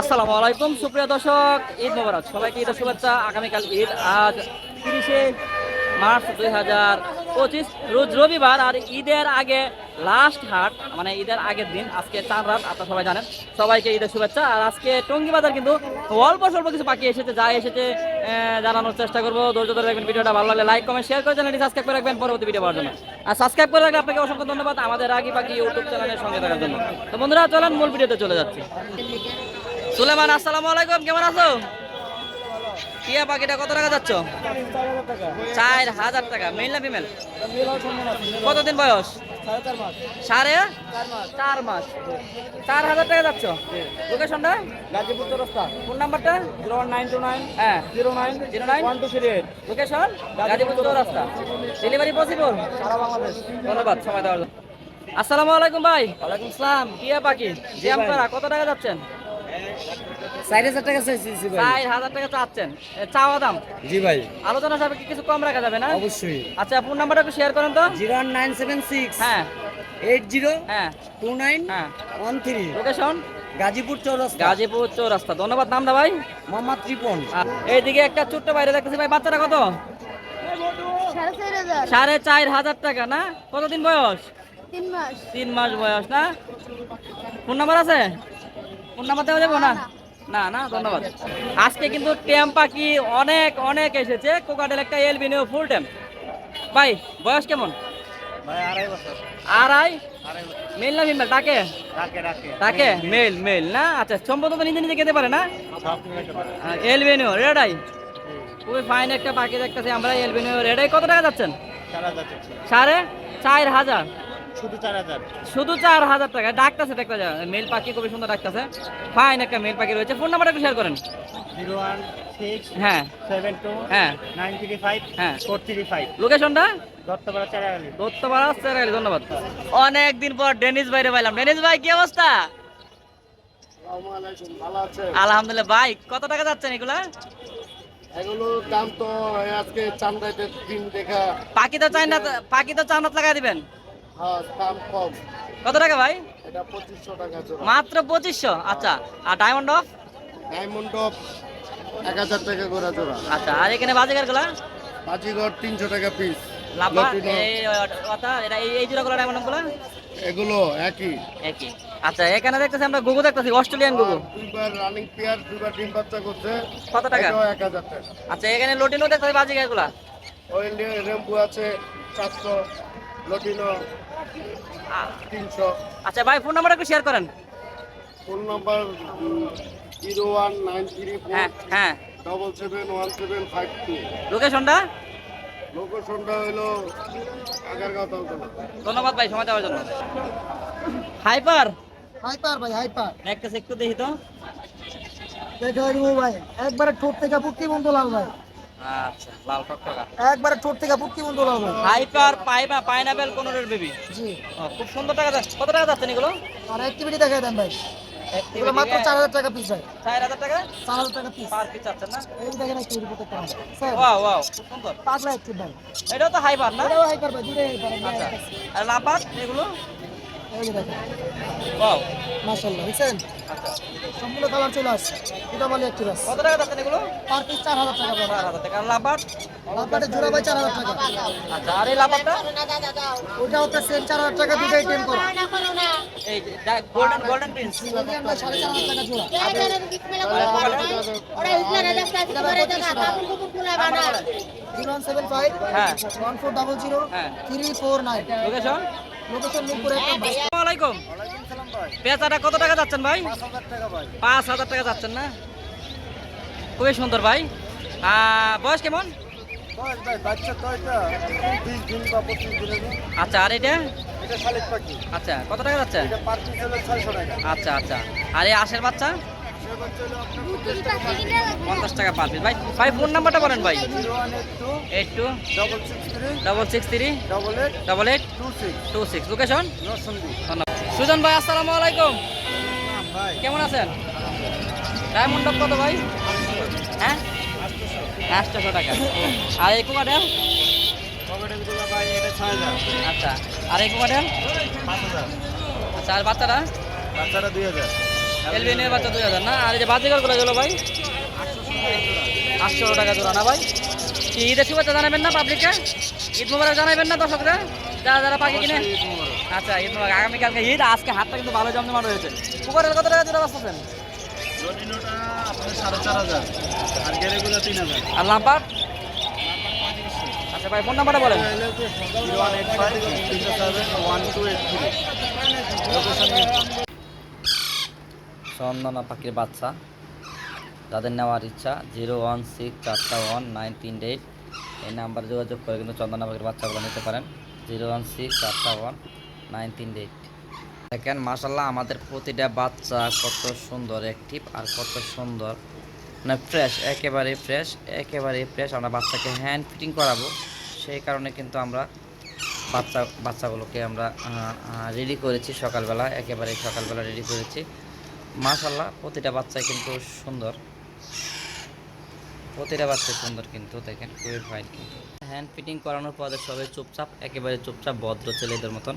আসসালামু আলাইকুম, সুপ্রিয় দর্শক, ঈদ মোবারক। সবাইকে ঈদের শুভেচ্ছা। আগামীকাল ঈদ, আজ তিরিশে মার্চ দুই হাজার পঁচিশ, রোজ রবিবার। আর ঈদের আগে লাস্ট হাট মানে ঈদের আগের দিন, আজকে চার রাত, আপনারা সবাই জানেন। সবাইকে ঈদের শুভেচ্ছা। আর আজকে টঙ্গি বাজার কিন্তু অল্প স্বল্প কিছু বাকি এসেছে, যা এসেছে জানানোর চেষ্টা করব। ধৈর্য ধরে রাখবেন ভিডিওটা, ভালো লাগলে লাইক কমেন্ট শেয়ার করে চ্যানেলটি সাবস্ক্রাইব করে রাখবেন পরবর্তী ভিডিও পাওয়ার জন্য। আর সাবস্ক্রাইব করে রাখলে আপনাকে অসংখ্য ধন্যবাদ আমাদের আগে বাকি ইউটিউব চ্যানেলের সঙ্গে থাকার জন্য। তো বন্ধুরা, চলেন মূল ভিডিওতে চলে যাচ্ছি। সুলেমান আসসালামু আলাইকুম কেমন আছো? টিয়া পাখিটা কত টাকা যাচ্ছ? চার হাজার টাকা। মেল না ফিমেল? কতদিন বয়স? সাড়ে চার মাস। চার হাজার টাকা যাচ্ছ? লোকেশনটা? গাজীপুর চৌরাস্তা। ফোন নাম্বারটা? জিরো নাইন টু নাইন হ্যাঁ। Zero nine zero nine? One two three eight. Location? Gazipur রাস্তা ডেলিভারি পসিবল? সারা বাংলাদেশ। ধন্যবাদ সময় দেওয়ার জন্য। আসসালামু আলাইকুম ভাই। ওয়ালাইকুম আসসালাম। টিয়া পাখি জ্যাম কত টাকা যাচ্ছেন? চার হাজার টাকা চাইছি চার হাজার টাকা চাচ্ছেন চাওয়া দাম? জি ভাই। আলোচনা সাপেক্ষে কিছু কম রাখা যাবে না? অবশ্যই। আচ্ছা ফোন নাম্বারটা একটু শেয়ার করেন তো। জিরো নাইন সেভেন সিক্স হ্যাঁ। এইট জিরো হ্যাঁ। টু নাইন হ্যাঁ। One three location Gazipur Chowrasta. Gazipur Chowrasta. ধন্যবাদ নাম দা ভাই। মোহাম্মদ ত্রিপন আর এইদিকে একটা ছোট্ট বাইরে দেখতেছি ভাই বাচ্চাটা কত? সাড়ে চার হাজার টাকা না? কতদিন বয়স? তিন মাস। তিন মাস বয়স না? ফোন নাম্বার আছে? নাম্বার দেওয়া যাবে না? না না ধন্যবাদ। আজকে কিন্তু ট্যাম পাখি অনেক অনেক এসেছে। কোকাটেল একটা এলবিনিও ফুল ট্যাম ভাই বয়স কেমন? আড়াই মেল না ফিমেল তাকে রাখে রাখে তাকে মেল। মেল না? আচ্ছা তো নিজে নিজে খেতে পারে না? এলবিনিও রেডাই খুবই ফাইন একটা পাখি দেখতেছি আমরা এলবিনিও রেডাই কত টাকা যাচ্ছেন? সাড়ে চার হাজার। শুধু চার হাজার। শুধু চার হাজার টাকা। ডাকতেছে দেখা যায় মেল পাখি খুবই সুন্দর ডাকতেছে। ফাইন একটা মেল পাখি রয়েছে। ফোন নাম্বারটা একটু শেয়ার করেন। জিরো ওয়ান সিক্স হ্যাঁ। সেভেন টু হ্যাঁ। নাইন থ্রি ফাইভ হ্যাঁ। Four three five. লোকেশনটা দত্তপাড়া চারাগালি। দত্তপাড়া চেরাগালি ধন্যবাদ। অনেক পর ডেনিস ভাইরে পাইলাম। ডেনিস ভাই কি অবস্থা? আলহামদুলিল্লাহ ভাই কত টাকা যাচ্ছেন এগুলা? দাম তো আজকে চান্দাইতে দিন দেখা। পাখি তো চাই না পাখি তো চান্নাত লাগাই দিবেন। কত টাকা ভাই? মাত্র পঁচিশশো? আচ্ছা আর ডায়মন্ড অফ ডায়মন্ড অফ এক হাজার টাকা করে জোড়া। আচ্ছা আর এখানে বাজিকারগুলা বাজিঘর তিনশো টাকা পিস লাভা এই কথা এটা এই এই জোড়া গুলা ডায়মন্ডগুলা? এগুলো একই। একই। আচ্ছা এখানে দেখতেছি আমরা গুগু দেখতেছি অস্ট্রেলিয়ান গুগু দুইবার রানিং পেয়ার দুইবার ডিম বাচ্চা করছে। কত টাকা? টাকা। আচ্ছা এখানে লটিনো দেখতেছি বাজিকারগুলা ওই রেম্বু আছে চারশো। লটিনো তিনশো আচ্ছা ভাই ফোন নাম্বার একটু শেয়ার করেন। Phone number zero one nine three হ্যাঁ হ্যাঁ। Double seven one seven five two লোকেশনটা লোকেশনটা হলো আগারগাঁও তালতলা। ধন্যবাদ ভাই সময় দেওয়ার জন্য। হাইপার? হাইপার ভাই হাইপার। দেখতেছি একটু দেখি তো। দেখে ভাই। একবারে ঠোঁট থেকে পুটকি বন্ধ লাল ভাই। আচ্ছা লাল টকটকা একবারে ঠোঁট থেকে পুটকি বন্ধ লাল হাইপার পাইপা পাইনাপেল কোনোরের বেবি। জি। খুব সুন্দর টাকা যাচ্ছে। কত টাকা যাচ্ছেন এগুলো? আর অ্যাক্টিভিটি দেখাই দেন ভাই। এগুলো মাত্র চার হাজার টাকা পিস হাজার টাকা? চার হাজার টাকা পিস পার পিস চাচ্ছেন না? এই দেখেন অ্যাক্টিভিটি কত টাকা স্যার। ওয়াও ওয়াও খুব সুন্দর। পাগলা অ্যাক্টিভ ভাই। এটাও তো হাইপার না? এটাও হাইপার ভাই দুটোই হাইপার আচ্ছা। আর লাপাত এগুলো? এই দেখেন ওয়াও মাশাআল্লাহ দেখছেন আচ্ছা সম্পূর্ণ কালার চলে আসছে কত টাকা এগুলো পার পিস টাকা টাকা জোড়া ভাই টাকা আচ্ছা আর এই ওটা হচ্ছে সেম টাকা দুটোই করা এই গোল্ডেন গোল্ডেন প্রিন্স হ্যাঁ হ্যাঁ নাইন লোকেশন পেঁচাটা কত টাকা যাচ্ছেন ভাই? পাঁচ হাজার টাকা যাচ্ছেন না? খুবই সুন্দর ভাই। বয়স কেমন? আচ্ছা আর এটা? আচ্ছা কত টাকা যাচ্ছে? আচ্ছা আচ্ছা। আর এই আশের বাচ্চা? পঞ্চাশ টাকা পার পিস ভাই ভাই ফোন নাম্বারটা বলেন ভাই। Eight two. Double six three double six three double eight double eight two six two six location Sujon ভাই আসসালামু আলাইকুম। ভাই। কেমন আছেন? ডায়মন্ড ডক কত ভাই? হ্যাঁ? আটশোশো টাকা। আর এই হাজার। আচ্ছা। আর এই হাজার। আচ্ছা আর বাচ্চারা বাচ্চাটা দুই হাজার। এলবিনের বাচ্চা দুই হাজার না? আর এই যে বাজিকারগুলো গেলো ভাই? আটশো টাকা জোড়া না ভাই? কি ঈদের শুভেচ্ছা জানাবেন না পাবলিককে ঈদ মুবারক জানাবেন না দর্শকরা? যারা যারা পাখি কিনে আচ্ছা ঈদ মুবারক। আগামীকালকে ঈদ আজকে হাতটা কিন্তু ভালো জমজমাট হয়েছে। পুকুরের কত টাকা জোড়া বাঁচতেছেন? সাড়ে চার হাজার আর লাম্পার আচ্ছা ভাই ফোন নাম্বারটা বলেন। জিরো ওয়ান এইট ফাইভ তিনশো seven one two eight three চন্দনা পাখির বাচ্চা। যাদের নেওয়ার ইচ্ছা জিরো ওয়ান সিক্স চারটা ওয়ান নাইন তিন এইট। এই নাম্বারে যোগাযোগ করে কিন্তু চন্দনা পাখির বাচ্চাগুলো নিতে পারেন। জিরো ওয়ান সিক্স চারটা ওয়ান নাইন তিন এইট। দেখেন মাসাল্লাহ আমাদের প্রতিটা বাচ্চা কত সুন্দর অ্যাক্টিভ আর কত সুন্দর। মানে ফ্রেশ একেবারে ফ্রেশ একেবারে ফ্রেশ আমরা বাচ্চাকে হ্যান্ড ফিটিং করাবো। সেই কারণে কিন্তু আমরা বাচ্চা বাচ্চাগুলোকে আমরা রেডি করেছি সকালবেলা। একেবারে সকালবেলা রেডি করেছি। মাশাল্লাহ প্রতিটা বাচ্চাই কিন্তু সুন্দর। প্রতিটা বাচ্চা সুন্দর কিন্তু, দেখেন, খুবই ফাইন কিন্তু। হ্যান্ড ফিটিং করানোর পরে সবাই চুপচাপ, একেবারে চুপচাপ, ভদ্র ছেলেদের মতন।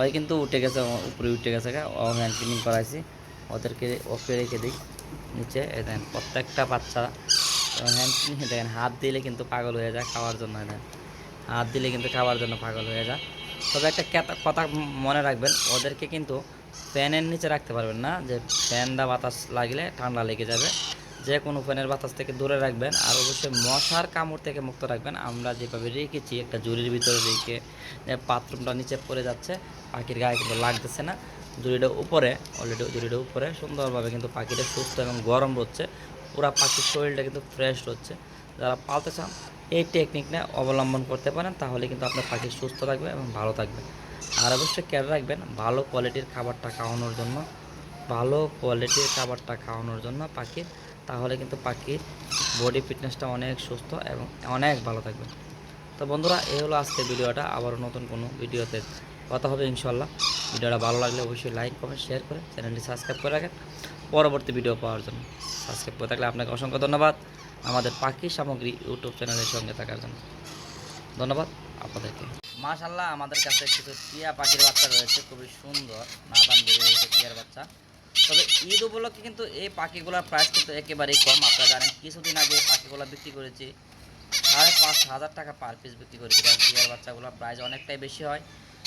ওই কিন্তু উঠে গেছে, উপরে উঠে গেছে ও হ্যান্ড ফিটিং করাইছি। ওদেরকে ওকে রেখে দিই, নিচে দেখেন, প্রত্যেকটা বাচ্চা হ্যান্ড ফিটিং দেখেন, হাত দিলে কিন্তু পাগল হয়ে যায় খাওয়ার জন্য দেখেন। হাত দিলে কিন্তু খাওয়ার জন্য পাগল হয়ে যায়। তবে একটা কথা মনে রাখবেন, ওদেরকে কিন্তু ফ্যানের নিচে রাখতে পারবেন না, যে ফ্যান দা বাতাস লাগলে ঠান্ডা লেগে যাবে। যে কোনো ফ্যানের বাতাস থেকে দূরে রাখবেন, আর অবশ্যই মশার কামড় থেকে মুক্ত রাখবেন। আমরা যেভাবে রেখেছি, একটা জুড়ির ভিতরে রেখে বাথরুমটা নিচে পড়ে যাচ্ছে, পাখির গায়ে কিন্তু লাগতেছে না। জুড়িটা উপরে অলরেডি জুড়িটা উপরে, সুন্দরভাবে কিন্তু পাখিটা সুস্থ এবং গরম হচ্ছে পুরা পাখির শরীরটা কিন্তু ফ্রেশ হচ্ছে যারা পালতে চান, এই টেকনিকটা অবলম্বন করতে পারেন, তাহলে কিন্তু আপনার পাখি সুস্থ থাকবে এবং ভালো থাকবে। আর অবশ্যই খেয়াল রাখবেন, ভালো কোয়ালিটির খাবারটা খাওয়ানোর জন্য, ভালো কোয়ালিটির খাবারটা খাওয়ানোর জন্য পাখির তাহলে কিন্তু পাখির বডি ফিটনেসটা অনেক সুস্থ এবং অনেক ভালো থাকবে। তো বন্ধুরা, এই হলো আজকের ভিডিওটা, আবারও নতুন কোনো ভিডিওতে কথা হবে ইনশাল্লাহ ভিডিওটা ভালো লাগলে অবশ্যই লাইক কমেন্ট শেয়ার করে চ্যানেলটি সাবস্ক্রাইব করে রাখেন। পরবর্তী ভিডিও পাওয়ার জন্য সাবস্ক্রাইব করে থাকলে আপনাকে অসংখ্য ধন্যবাদ আমাদের পাখি সামগ্রী ইউটিউব চ্যানেলের সঙ্গে থাকার জন্য। ধন্যবাদ, আপনাদেরকে। মাশাল্লাহ আমাদের কাছে কিছু টিয়া পাখির বাচ্চা রয়েছে, খুবই সুন্দর, নাদান বেরিয়ে রয়েছে টিয়ার বাচ্চা। তবে ঈদ উপলক্ষে কিন্তু এই পাখিগুলোর প্রাইস কিন্তু একেবারেই কম, আপনারা জানেন কিছুদিন আগে পাখিগুলো বিক্রি করেছি, সাড়ে পাঁচ হাজার টাকা পার পিস বিক্রি করেছি, কারণ টিয়ার বাচ্চাগুলোর প্রাইস অনেকটাই বেশি হয়।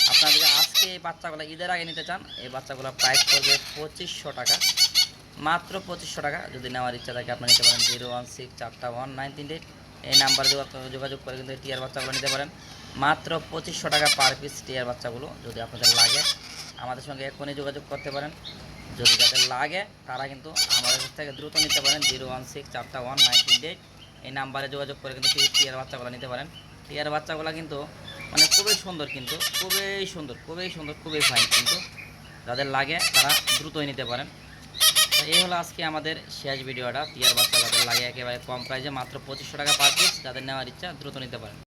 আপনারা যদি আজকে এই বাচ্চাগুলো ঈদের আগে নিতে চান, এই বাচ্চাগুলোর প্রাইস পড়বে পঁচিশশো টাকা, মাত্র পঁচিশশো টাকা। যদি নেওয়ার ইচ্ছা থাকে, আপনি নিতে পারেন জিরো ওয়ান সিক্স চারটা ওয়ান নাইন তিন এইট। এই নাম্বারে যোগা- যোগাযোগ করে কিন্তু টিয়ার বাচ্চাগুলো নিতে পারেন। মাত্র পঁচিশশো টাকা পার পিস টিয়ার বাচ্চাগুলো যদি আপনাদের লাগে, আমাদের সঙ্গে এখনই যোগাযোগ করতে পারেন। যদি যাদের লাগে, তারা কিন্তু আমাদের কাছ থেকে দ্রুত নিতে পারেন জিরো ওয়ান সিক্স চারটা ওয়ান নাইন তিন এইট। এই নাম্বারে যোগাযোগ করে কিন্তু টিয়ার বাচ্চাগুলো নিতে পারেন। টিয়ার বাচ্চাগুলো কিন্তু মানে খুবই সুন্দর কিন্তু, খুবই সুন্দর খুবই সুন্দর, খুবই ফাইন কিন্তু। যাদের লাগে, তারা দ্রুতই নিতে পারেন। এই হলো আজকে আমাদের শেষ ভিডিওটা। টিয়ার বাচ্চা যাদের লাগে, একেবারে কম প্রাইসে মাত্র পঁচিশশো টাকা পার পিস যাদের নেওয়ার ইচ্ছা, দ্রুত নিতে পারেন।